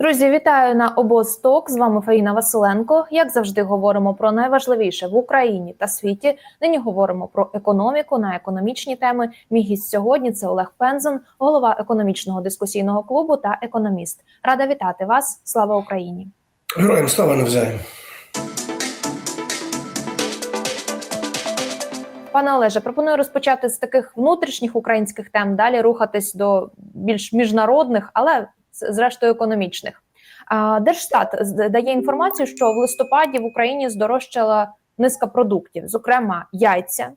Друзі, вітаю на обосток. З вами Фаїна Василенко. Як завжди, говоримо про найважливіше в Україні та світі. Нині говоримо про економіку на економічні теми. Мій гість сьогодні це Олег Пензен, голова економічного дискусійного клубу та економіст. Рада вітати вас. Слава Україні! Героям слава навзаєм. Пане Олеже, пропоную розпочати з таких внутрішніх українських тем, далі рухатись до більш міжнародних, але зрештою економічних. Держстат дає інформацію, що в листопаді в Україні здорожчала низка продуктів, зокрема яйця,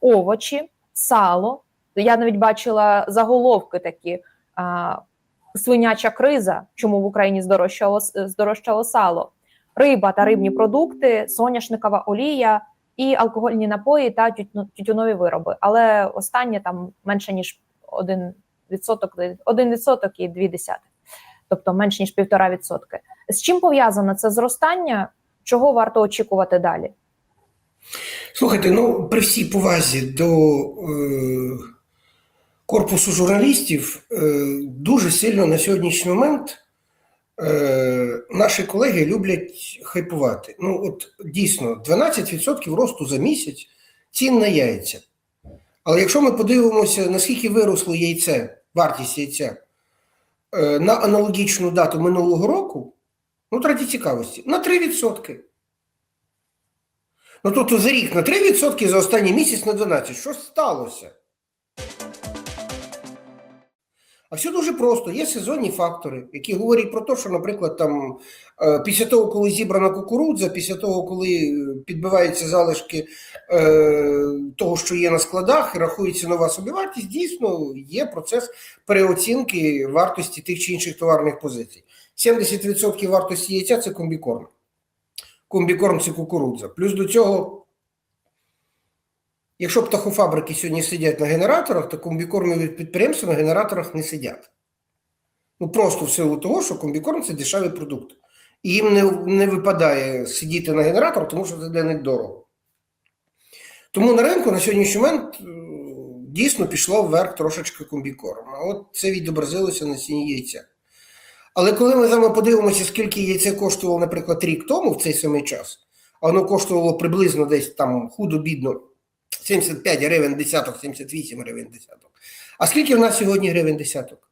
овочі, сало. Я навіть бачила заголовки такі. Свиняча криза, чому в Україні здорожчало, здорожчало сало, риба та рибні продукти, соняшникова олія, і алкогольні напої та тютюнові вироби. Але останнє там менше ніж 1 відсоток, 1 відсоток і 2 десятих, тобто менш ніж півтора відсотки. З чим пов'язане це зростання? Чого варто очікувати далі? Слухайте, ну при всій повазі до е, корпусу журналістів е, дуже сильно на сьогоднішній момент е, наші колеги люблять хайпувати. Ну, от дійсно, 12% росту за місяць цін на яйця. Але якщо ми подивимося, наскільки виросло яйце, вартість яйця на аналогічну дату минулого року, ну, раді цікавості, на 3%. Ну, тобто за рік на 3%, за останній місяць на 12%. Що сталося? А все дуже просто. Є сезонні фактори, які говорять про те, що, наприклад, там е, після того, коли зібрана кукурудза, після того, коли підбиваються залишки е, того, що є на складах, і рахується нова собівартість, дійсно є процес переоцінки вартості тих чи інших товарних позицій. 70% вартості яйця це комбікорм. Комбікорм це кукурудза. Плюс до цього, якщо птахофабрики сьогодні сидять на генераторах, то комбікормові підприємства на генераторах не сидять. Ну просто в силу того, що комбікорм це дешевий продукт. І їм не, не випадає сидіти на генераторах, тому що це для них дорого. Тому на ринку на сьогоднішній момент е, дійсно пішло вверх трошечки комбікорм. А от це відобразилося на ціні яйця. Але коли ми з вами подивимося, скільки яйце коштувало, наприклад, рік тому в цей самий час, а воно коштувало приблизно десь там худо-бідно 75 гривень десяток, 78 гривень десяток. А скільки в нас сьогодні гривень десяток?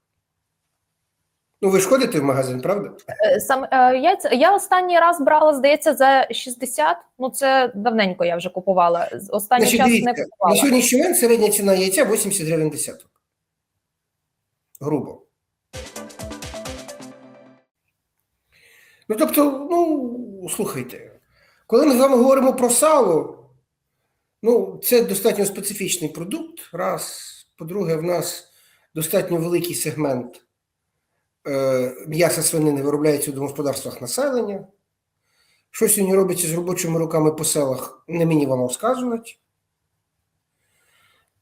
Ну, ви ж ходите в магазин, правда? Е, Сам е, яйця я останній раз брала, здається, за 60. Ну це давненько я вже купувала. Останній Значить, час не дивіться, купувала. на сьогоднішній момент середня ціна яйця 80 гривень десяток. Грубо. Ну, тобто, ну, слухайте, коли ми з вами говоримо про сало, ну, це достатньо специфічний продукт. Раз. По-друге, в нас достатньо великий сегмент е, м'яса свинини виробляється у домогосподарствах населення. Що сьогодні робиться з робочими руками по селах, не мені вам розказувати.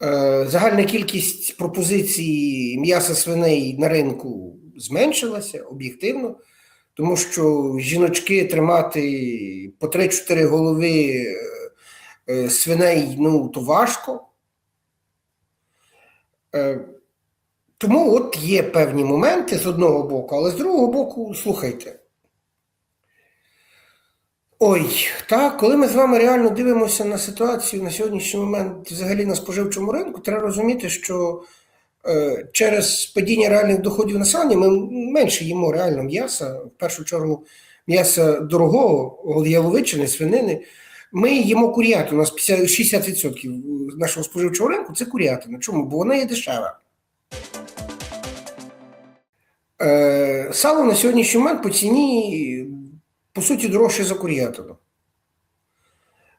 Е, Загальна кількість пропозицій м'яса свиней на ринку зменшилася об'єктивно, тому що жіночки тримати по 3-4 голови е, свиней ну, то важко. Е, Тому от є певні моменти з одного боку, але з другого боку, слухайте. Ой, так, коли ми з вами реально дивимося на ситуацію на сьогоднішній момент взагалі на споживчому ринку, треба розуміти, що е, через падіння реальних доходів населення ми менше їмо реально м'яса, в першу чергу м'яса дорогого, яловичини, свинини. Ми їмо курятину. У нас 50, 60% нашого споживчого ринку це курятина. Чому? Бо вона є дешева. Е, сало на сьогоднішній момент по ціні, по суті, дорожче за курятину.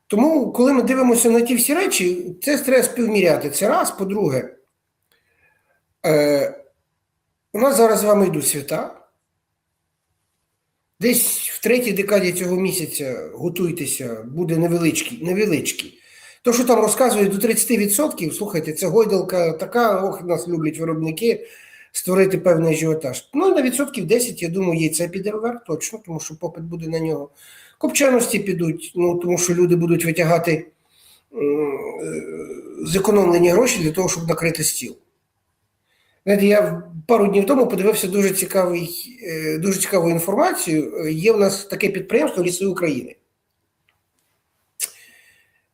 Тому, коли ми дивимося на ті всі речі, це треба співміряти. Це раз. По-друге, е, у нас зараз з вами йдуть свята. Десь третій декаді цього місяця готуйтеся, буде невеличкий. невеличкий. То, що там розказують до 30%, слухайте, це гойдалка така, ох, нас люблять виробники створити певний ажіотаж. Ну, на відсотків 10, я думаю, яйце піде вверх точно, тому що попит буде на нього. Копченості підуть, ну, тому що люди будуть витягати е, зекономлені гроші для того, щоб накрити стіл. Знаєте, я пару днів тому подивився дуже цікавий, е, дуже цікаву інформацію. Є в нас таке підприємство Ліси України.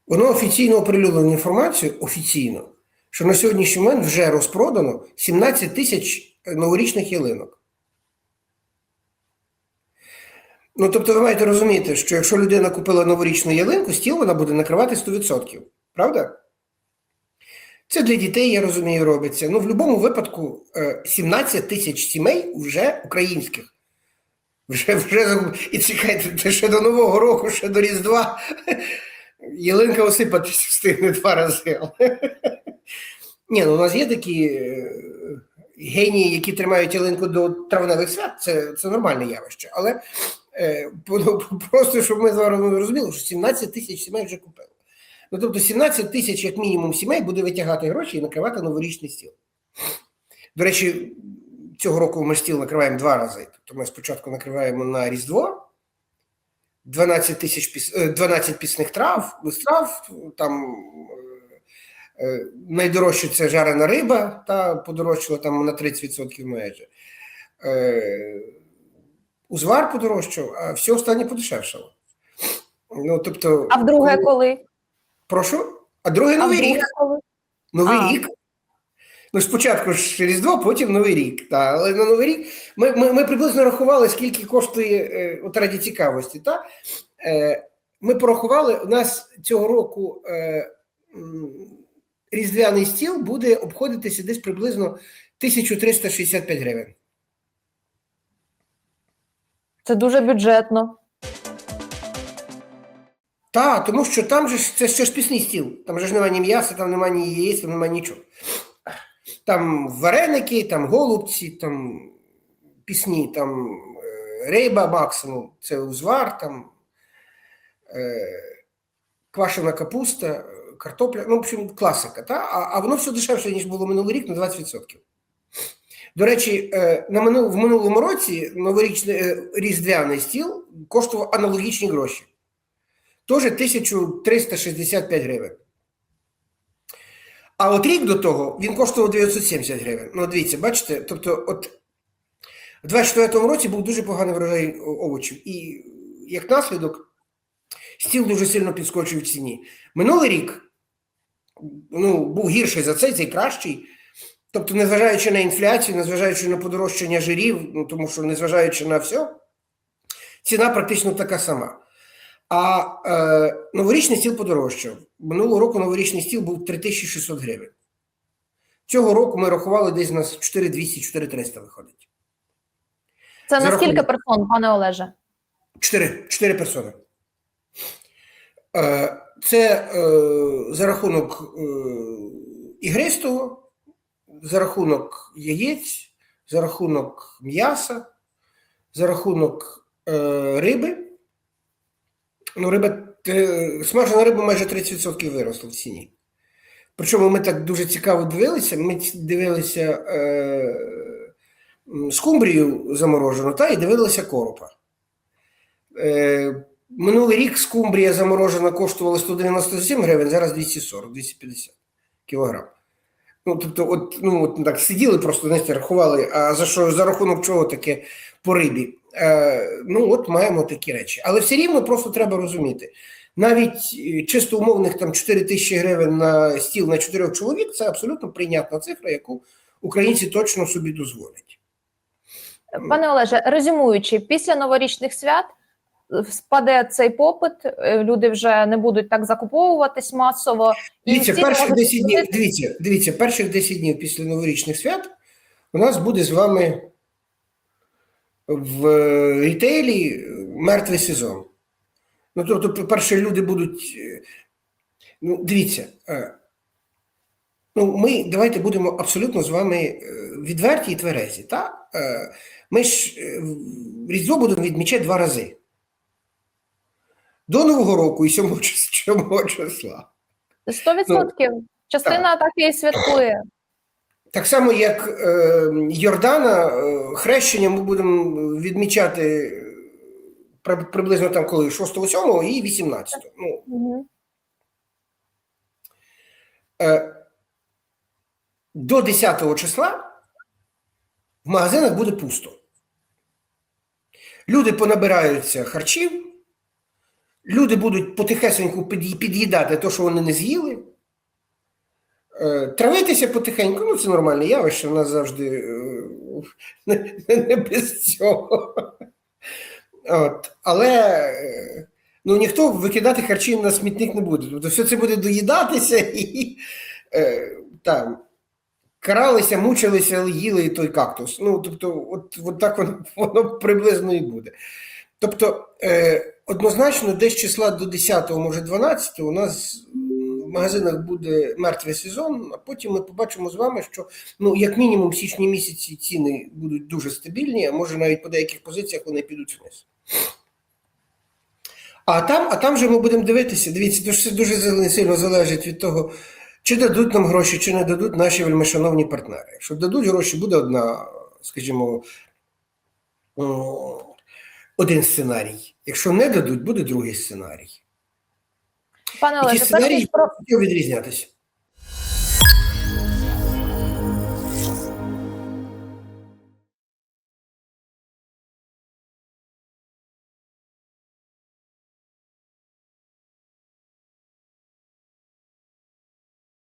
Воно офіційно оприлюднило інформацію офіційно, що на сьогоднішній момент вже розпродано 17 тисяч новорічних ялинок. Ну, тобто, ви маєте розуміти, що якщо людина купила новорічну ялинку, стіл вона буде накривати 100%. Правда? Це для дітей, я розумію, робиться. Ну, в будь-якому випадку, е, 17 тисяч сімей вже українських. Вже, вже, і чекайте, ще до Нового року, ще до Різдва. Ялинка осипатись встигне два рази. Ні, ну у нас є такі е, генії, які тримають ялинку до травневих свят, це, це нормальне явище. Але е, просто, щоб ми з вами розуміли, що 17 тисяч сімей вже купили. Ну, тобто 17 тисяч, як мінімум, сімей буде витягати гроші і накривати новорічний стіл. До речі, цього року ми стіл накриваємо два рази. Тобто ми спочатку накриваємо на Різдво, 12 тисяч піс... е, 12 пісних трав, страв, там е, е, найдорожче це жарена риба, та подорожчала там на 30% майже. Е, Узвар подорожчав, а все останнє подешевшало. Ну, тобто, А вдруге коли? Прошу? А другий А новий рік. коли? Новий А. рік. Ну, спочатку ж Різдво, потім Новий рік. Та, але на Новий рік ми, ми, ми приблизно рахували, скільки коштує е, от раді цікавості. Та? Е, ми порахували, у нас цього року е, різдвяний стіл буде обходитися десь приблизно 1365 гривень. Це дуже бюджетно. Так, тому що там же це ще ж пісний стіл. Там же ж немає ні м'яса, там немає ні яєць, там немає нічого. Там вареники, там голубці, там пісні, там е, риба максимум, це узвар, там е, квашена капуста, картопля, ну, в общем, класика. Та? А, а воно все дешевше, ніж було минулий рік на 20%. До речі, е, на в минулому році новорічний е, різдвяний стіл коштував аналогічні гроші. Теж 1365 гривень. А от рік до того він коштував 970 гривень. Ну, дивіться, бачите, тобто, от в 24 році був дуже поганий врожай овочів. І як наслідок, стіл дуже сильно підскочив в ціні. Минулий рік ну, був гірший за цей, цей кращий. Тобто, незважаючи на інфляцію, незважаючи на подорожчання жирів, ну тому що незважаючи на все, ціна практично така сама. А е, новорічний стіл подорожчав. Минулого року новорічний стіл був 3600 гривень. Цього року ми рахували десь на 4200-4300 виходить. Це на скільки персон, пане Олеже? 4, 4 персони. Е, це е, за рахунок е, ігристого, за рахунок яєць, за рахунок м'яса, за рахунок е, риби. Ну, риба, е, смажена риба майже 30% виросла в ціні. Причому ми так дуже цікаво дивилися. Ми дивилися е, скумбрію заморожену та і дивилися коропа. Е, минулий рік скумбрія заморожена коштувала 197 гривень, зараз 240-250 кілограм. Ну, тобто, от, ну, от так сиділи, просто знаєте, рахували, а за що за рахунок чого таке по рибі. Е, ну, от маємо такі речі. Але все рівно просто треба розуміти. Навіть е, чисто умовних там 4 тисячі гривень на стіл на 4 чоловік це абсолютно прийнятна цифра, яку українці точно собі дозволять. Пане Олеже, резюмуючи, після новорічних свят е, спаде цей попит, люди вже не будуть так закуповуватись масово. Дивіться, перших можуть 10 днів, дивіться, дивіться, перших 10 днів після новорічних свят у нас буде з вами в е, рітейлі е, мертвий сезон. Ну, тобто, по-перше, люди будуть. е, Ну, дивіться, ну, ми давайте будемо абсолютно з вами відверті і тверезі. Та? Ми ж Різдво будемо відмічати два рази. До Нового року і 7 чис- 7 числа. 100%. Частина так і святкує. Так само, як е, Йордана, е, хрещення ми будемо відмічати при- приблизно там коли 6-7 і 18. Ну, е, до 10 числа в магазинах буде пусто. Люди понабираються харчів, люди будуть потихесеньку під'їдати те, що вони не з'їли. Е, Травитися потихеньку, ну це нормальне явище, в нас завжди е, не, без цього. От. Але е, ну, ніхто викидати харчі на смітник не буде. Тобто все це буде доїдатися і там, каралися, мучилися, їли і той кактус. Ну, тобто, от, от так воно, воно приблизно і буде. Тобто, е, однозначно, десь числа до 10, може 12 у нас магазинах буде мертвий сезон, а потім ми побачимо з вами, що ну, як мінімум в січні місяці ціни будуть дуже стабільні, а може навіть по деяких позиціях вони підуть вниз. А там, а там вже ми будемо дивитися. Дивіться, це дуже сильно залежить від того, чи дадуть нам гроші, чи не дадуть наші вельмишановні партнери. Якщо дадуть гроші, буде одна, скажімо, один сценарій. Якщо не дадуть, буде другий сценарій. Пане Олеже, сценарії про відрізнятися.